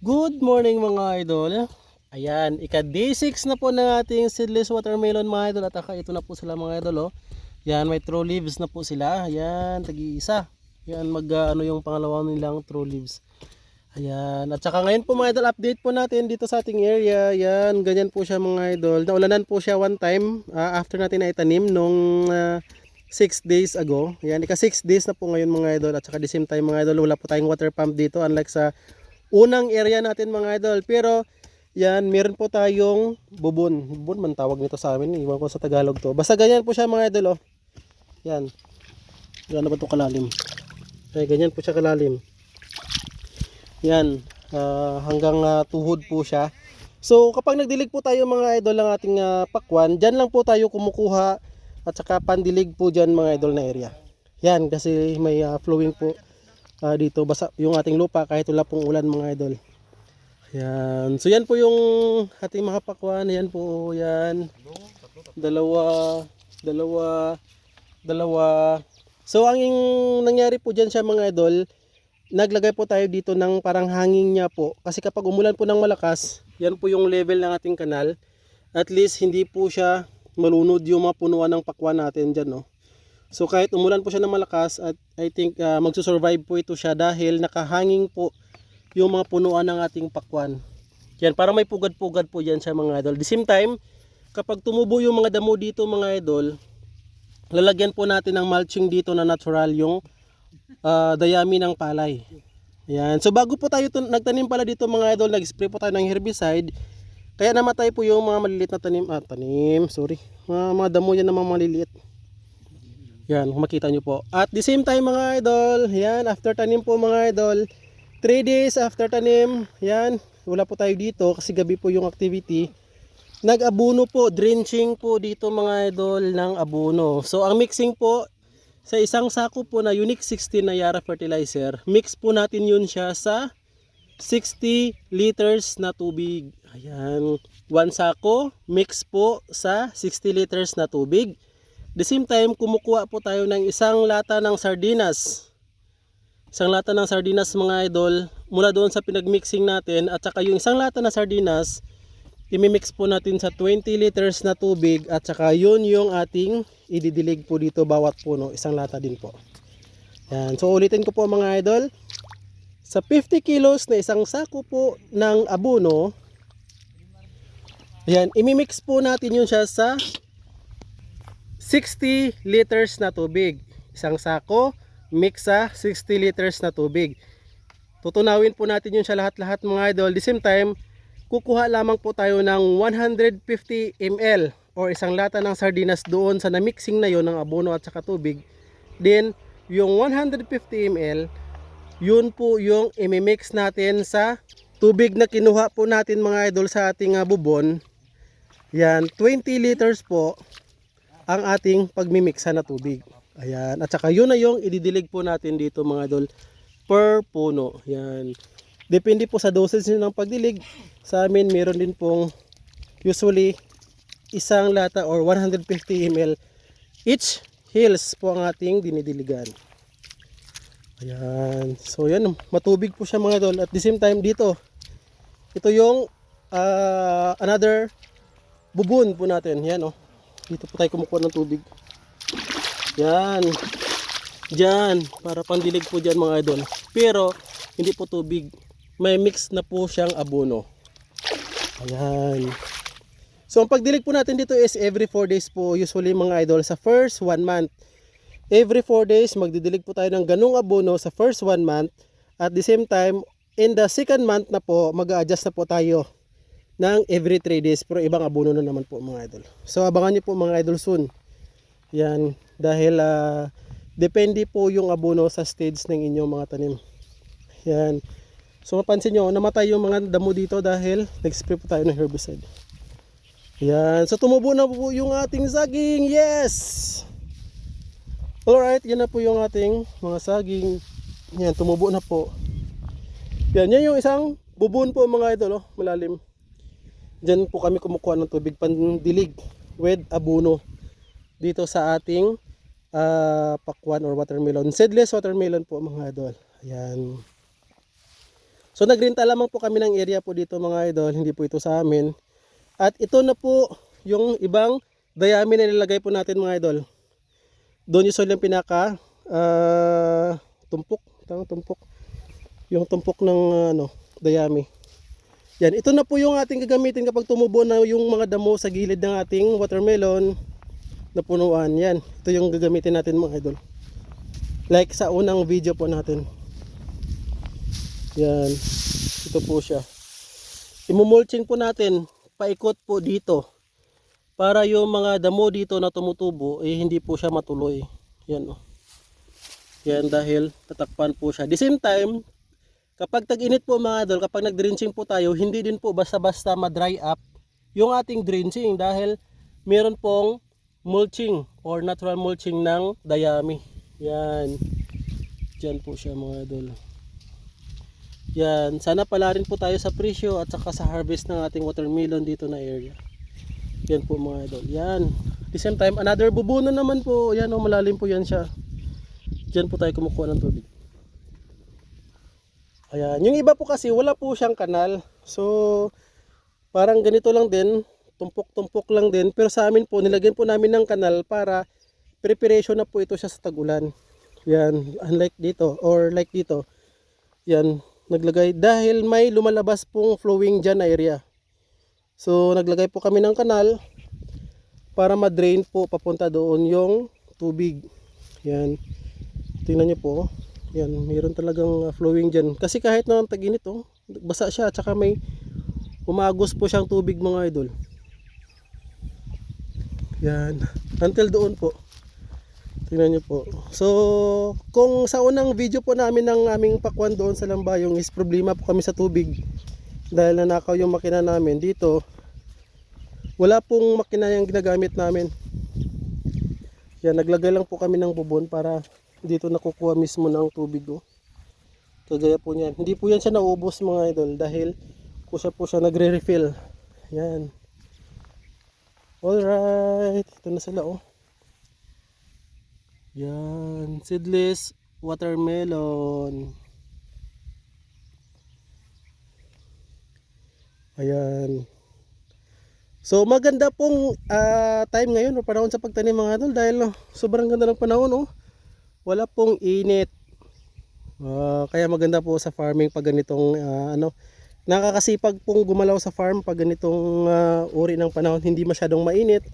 Good morning mga idol. Ayan, ika day 6 na po ng ating seedless watermelon mga idol at aka ito na po sila mga idol oh. Yan, may true leaves na po sila. Ayan, tagi-isa. Yan, mag ah, ano yung pangalawa nilang true leaves. Ayan, at saka ngayon po mga idol, update po natin dito sa ating area. Yan, ganyan po siya mga idol. Naulanan po siya one time ah, after natin na itanim nung 6 days ago. Yan, ika 6 days na po ngayon mga idol. At saka the same time mga idol, wala po tayong water pump dito unlike sa unang area natin mga idol. Pero yan, meron po tayong bubon. Bubon man tawag nito sa amin. Iwan ko sa Tagalog to. Basta ganyan po siya mga idol. Oh. Yan. Na ba ito kalalim? Ay, ganyan po siya kalalim. Yan. ah, hanggang ah, tuhod po siya. So kapag nagdilig po tayo mga idol ng ating ah, pakwan, dyan lang po tayo kumukuha at saka pandilig po dyan mga idol na area. Yan kasi may ah, flowing po ah, dito basa yung ating lupa kahit wala pong ulan mga idol. Yan. So yan po yung ating mga pakwan. Yan po yan. Dalawa, dalawa, dalawa. So ang yung nangyari po dyan siya mga idol, naglagay po tayo dito ng parang hanging niya po. Kasi kapag umulan po ng malakas, yan po yung level ng ating kanal. At least hindi po siya malunod yung mga punuan ng pakwan natin dyan. No? So kahit umulan po siya ng malakas, at I think uh, magsusurvive po ito siya dahil nakahanging po yung mga punuan ng ating pakwan. Yan, para may pugad-pugad po yan siya mga idol. The same time, kapag tumubo yung mga damo dito mga idol, lalagyan po natin ng mulching dito na natural yung ah, dayami ng palay. Yan. So bago po tayo nagtanim pala dito mga idol, nag-spray po tayo ng herbicide. Kaya namatay po yung mga maliliit na tanim, ah, tanim, sorry. Mga, mga damo yan na mga maliliit. Yan, makita nyo po. At the same time mga idol, yan, after tanim po mga idol, 3 days after tanim, yan, wala po tayo dito kasi gabi po yung activity. Nag-abuno po, drenching po dito mga idol ng abuno. So ang mixing po, sa isang sako po na Unique 16 na Yara fertilizer, mix po natin yun siya sa 60 liters na tubig. Ayan, one sako, mix po sa 60 liters na tubig. The same time, kumukuha po tayo ng isang lata ng sardinas. Isang lata ng sardinas mga idol, mula doon sa pinagmixing natin at saka yung isang lata na sardinas, imimix po natin sa 20 liters na tubig at saka yun yung ating ididilig po dito bawat puno, isang lata din po. Yan. So ulitin ko po mga idol, sa 50 kilos na isang sako po ng abono, yan, imimix po natin yun siya sa 60 liters na tubig. Isang sako, mix sa 60 liters na tubig. Tutunawin po natin yun sa lahat-lahat mga idol. The same time, kukuha lamang po tayo ng 150 ml or isang lata ng sardinas doon sa na-mixing na yon ng abono at saka tubig. Then, yung 150 ml, yun po yung imimix natin sa tubig na kinuha po natin mga idol sa ating ah, bubon. Yan, 20 liters po ang ating pagmimiksa na tubig. Ayan. At saka yun na yung ididilig po natin dito mga idol per puno. Yan. Depende po sa dosage ng pagdilig. Sa amin meron din pong usually isang lata or 150 ml each hills po ang ating dinidiligan. Ayan. So yan, matubig po siya mga idol. At the same time dito, ito yung ah, another bubon po natin. Yan oh. Dito po tayo kumukuha ng tubig. Yan. Diyan. Para pandilig po dyan mga idol. Pero, hindi po tubig. May mix na po siyang abono. Ayan. So, ang pagdilig po natin dito is every 4 days po. Usually mga idol sa first 1 month. Every 4 days, magdidilig po tayo ng ganung abono sa first 1 month. At the same time, in the second month na po, mag-a-adjust na po tayo ng every 3 days. Pero ibang abono na naman po mga idol. So, abangan niyo po mga idol soon. Yan. Dahil ah, depende po yung abono sa stage ng inyong mga tanim. Yan. So mapansin nyo, namatay yung mga damo dito dahil nag-spray po tayo ng herbicide. Yan. So tumubo na po yung ating saging. Yes! Alright, yan na po yung ating mga saging. Yan, tumubo na po. Yan, yan yung isang bubon po mga idol, oh, malalim. Diyan po kami kumukuha ng tubig pandilig with abono dito sa ating ah, pakwan or watermelon. Seedless watermelon po mga idol. Ayan. So nagrenta lamang po kami ng area po dito mga idol, hindi po ito sa amin. At ito na po yung ibang dayami na nilagay po natin mga idol. Doon soil yung pinaka ah, tumpok, tama tumpok. Yung tumpok ng ah, ano, dayami. Yan, ito na po yung ating gagamitin kapag tumubo na yung mga damo sa gilid ng ating watermelon na punuan. Yan, ito yung gagamitin natin mga idol. Like sa unang video po natin. Yan, ito po siya. Imumulching po natin, paikot po dito. Para yung mga damo dito na tumutubo, eh hindi po siya matuloy. Yan o. Yan dahil tatakpan po siya. The same time, kapag tag-init po mga idol, kapag nag-drenching po tayo, hindi din po basta-basta ma-dry up yung ating drenching dahil meron pong mulching or natural mulching ng dayami. Yan. Diyan po siya mga idol. Yan. Sana pala rin po tayo sa presyo at saka sa harvest ng ating watermelon dito na area. Yan po mga idol. Yan. At the same time, another bubuno naman po. Yan o, malalim po yan siya. Diyan po tayo kumukuha ng tubig. Ayan. Yung iba po kasi, wala po siyang kanal. So, parang ganito lang din. Tumpok-tumpok lang din. Pero sa amin po, nilagyan po namin ng kanal para preparation na po ito siya sa tagulan. Yan. Unlike dito, or like dito. Yan. Naglagay. Dahil may lumalabas pong flowing dyan area. So, naglagay po kami ng kanal para ma-drain po papunta doon yung tubig. Yan. Tingnan nyo po. Yan, mayroon talagang uh, flowing dyan. Kasi kahit na tag-init, oh, basa siya. At saka may umagos po siyang tubig mga idol. Yan. Until doon po. Tingnan nyo po. So, kung sa unang video po namin ng aming pakwan doon sa Lambayong is problema po kami sa tubig. Dahil nanakaw yung makina namin dito. Wala pong makina yung ginagamit namin. Yan, naglagay lang po kami ng bubon para dito nakukuha mismo ng tubig oh. Kagaya po niyan. Hindi po yan siya naubos mga idol dahil kusa po siya nagre-refill. Yan. Alright. Ito na sila oh. Yan. Seedless watermelon. Ayan. So maganda pong ah, time ngayon o panahon sa pagtanim mga idol dahil oh, sobrang ganda ng panahon oh. Wala pong init. Ah, kaya maganda po sa farming pag ganitong ah, ano nakakasipag pong gumalaw sa farm pag ganitong ah, uri ng panahon hindi masyadong mainit.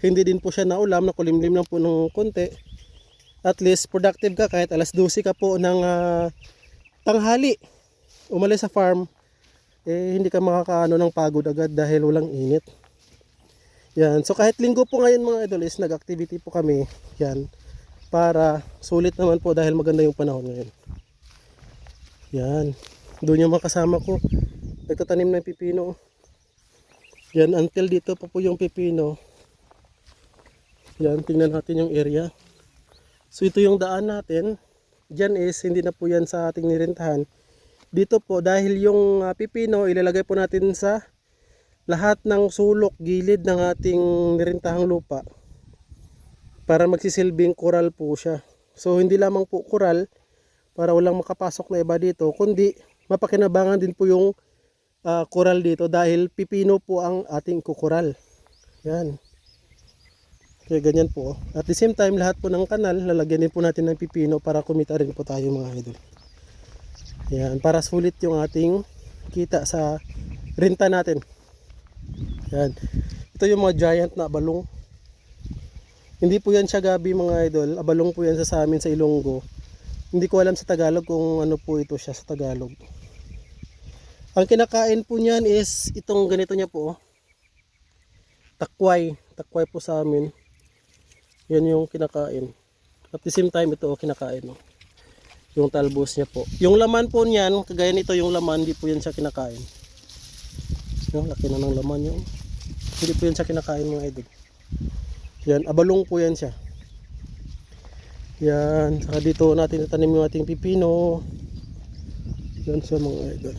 Hindi din po siya naulam, nakulimlim lang po ng konti. At least productive ka kahit alas 12 ka po ng ah, tanghali. Umalis sa farm eh hindi ka makakaano ng pagod agad dahil walang init. Yan. So kahit linggo po ngayon mga idol is nag-activity po kami. Yan. Para sulit naman po dahil maganda yung panahon ngayon. Yan. Doon yung mga kasama ko. Nagtatanim ng pipino. Yan. Until dito pa po yung pipino. Yan. Tingnan natin yung area. So ito yung daan natin. Diyan is hindi na po yan sa ating nirentahan. Dito po dahil yung ah, pipino ilalagay po natin sa lahat ng sulok gilid ng ating nirentahang lupa para magsisilbing koral po siya. So hindi lamang po koral para walang makapasok na iba dito kundi mapakinabangan din po yung ah, koral dito dahil pipino po ang ating kukoral. Yan. Kaya ganyan po. At the same time lahat po ng kanal lalagyan din po natin ng pipino para kumita rin po tayo mga idol. Yan, para sulit yung ating kita sa renta natin. Yan. Ito yung mga giant na abalong. Hindi po yan siya gabi mga idol. Abalong po yan sa, amin sa Ilonggo. Hindi ko alam sa Tagalog kung ano po ito siya sa Tagalog. Ang kinakain po niyan is itong ganito niya po. oh. Takway. Takway po sa amin. Yan yung kinakain. At the same time ito oh, kinakain. Oh yung talbos niya po. Yung laman po niyan, kagaya nito yung laman, hindi po yan siya kinakain. Yung laki na ng laman yung. Hindi po yan siya kinakain mga idol. Yan, abalong po yan siya. Yan, saka dito natin natanim yung ating pipino. Yan sa mga idol.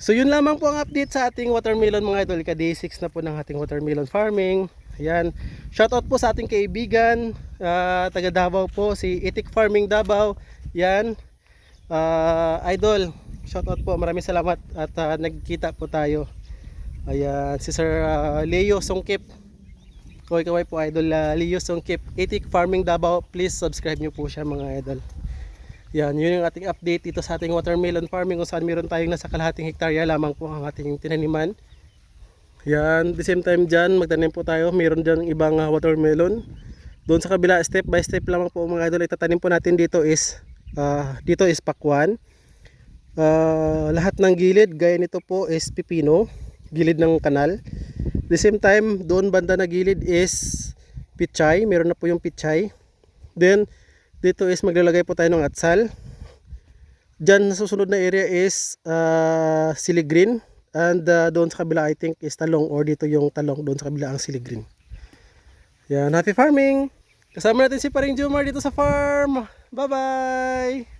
So yun lamang po ang update sa ating watermelon mga idol. Ika day 6 na po ng ating watermelon farming. Ayan. Shoutout po sa ating kaibigan, ah, taga Davao po, si Itik Farming Davao. Yan. Ah, idol, shout out po. Maraming salamat at ah, nagkita po tayo. Ayan, si Sir ah, Leo Songkip. Kaway-kaway po idol ah, Leo Songkip. Etik Farming Davao. Please subscribe niyo po siya mga idol. Yan, yun yung ating update dito sa ating watermelon farming kung saan meron tayong nasa kalahating hektarya lamang po ang ating tinaniman. Yan, the same time dyan, magtanim po tayo. Meron dyan ibang ah, watermelon. Doon sa kabila, step by step lamang po mga idol. Itatanim po natin dito is, ah, dito is pakwan. Ah, lahat ng gilid, gaya nito po is pipino. Gilid ng kanal. The same time, doon banda na gilid is pichay. Meron na po yung pichay. Then, dito is maglalagay po tayo ng atsal. Diyan sa susunod na area is uh, siligreen. And uh, doon sa kabila I think is talong or dito yung talong doon sa kabila ang siligreen. Yan, happy farming! Kasama natin si Paring Jomar dito sa farm. Bye-bye!